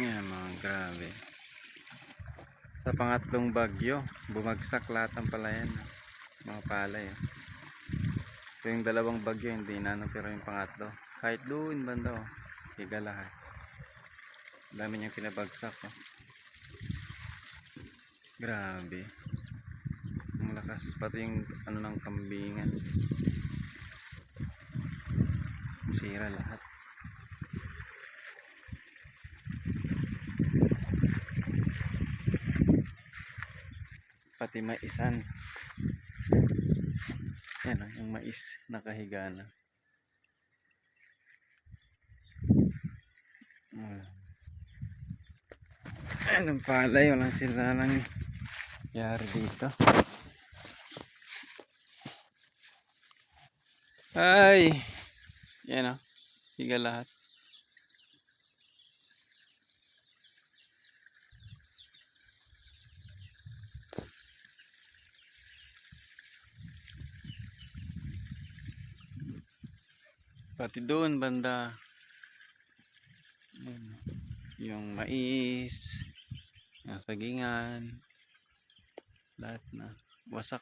Yan mga grabe. Sa pangatlong bagyo, bumagsak lahat ng palayan. Mga palay. oh. So yung dalawang bagyo, hindi na natira yung pangatlo. Kahit doon banda, oh. higa lahat. Dami niyang pinabagsak. Oh. Grabe. Ang lakas. Pati yung ano ng kambingan. Sira lahat. Pati maisan. Yan oh, yung mais nakahiga na. Anong palay, walang sila lang yari dito. Ay! Yan o, higa lahat. Pati doon banda. Yung mais, yung sagingan, lahat na wasak.